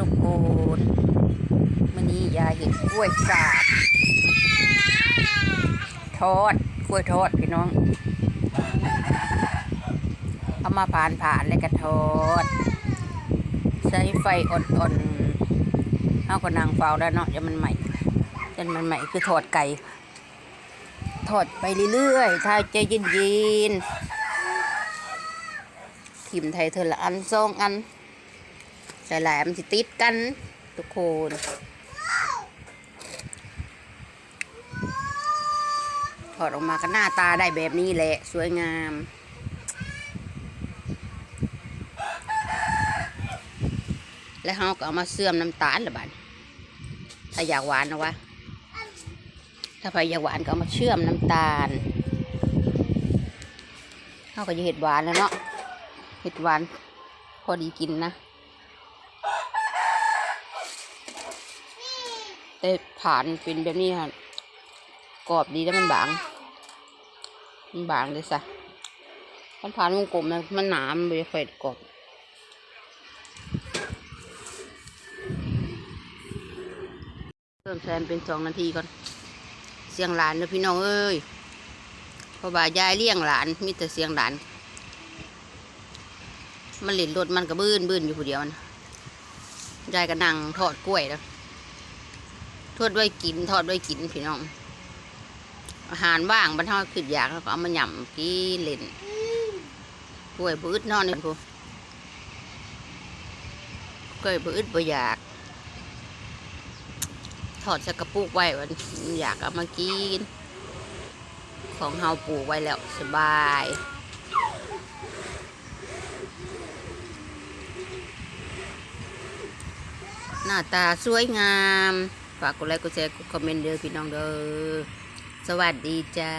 ทุกคนวันนี้ยายเห็นกล้วยสาบทอดกล้วยทอดพี่น้อง เอามาผ่านผ่านๆแล้วก็ทอด ใช้ไฟอ่อนๆเอาก็นางเฝ้าแล้วเนาะอย่ามันใหม่ยันมันใหม่คือทอดไก่ทอดไปเรื่อยๆถ้าใจเย็นๆทิมไทยเธอละอันสองอัน ใส่แหลมนสิติดกันทุกคนถอดออกมาก็หน้าตาได้แบบนี้แหละ สวยงามแล้วเราก็เอามาเสื่อมน้ำตาลละบัดถ้าอยากหวานนะวะ ถ้าใครอยากหวานก็เอามาเชื่อมน้ำตาลเขาก็จะเห็ดหวานแล้วเนาะ เห็ดหวาน พอดีกินนะ แต่ผ่านเป็นแบบนี้ค่ะกรอบดีแล้วมันบาง มันบางเลยสะมันผ่านวงกลมนะมันหนามันไม่ค่อยกรอบเพิ่มแซมเป็นสองนาทีก่อน เสียงหลานเด้อพี่น้องเอ้ยเพราะว่ายายเลี้ยงหลานมีแต่เสียงหลาน มันเล่นรถมันก็บื้นบื้นอยู่ผู้เดียวนะยายก็นั่งทอดกล้วยแล้ว ทอดไว้กินทอดไว้กินพี่น้อง อาหารว่างบรรเทาขึ้นอยากแล้วก็เอามาหย่ำกินเล่นกล้วยบื้นนอนนี่พูกล้วยบื้นบ่อยาก ถอดใส่กระปุกไว้วันอยากเอามากิน ของเฮาปลูกไว้แล้วสบายหน้าตาสวยงาม ฝากกดไลค์กดแชร์กดคอมเมนต์เด้อพี่น้องเด้อสวัสดีจ้า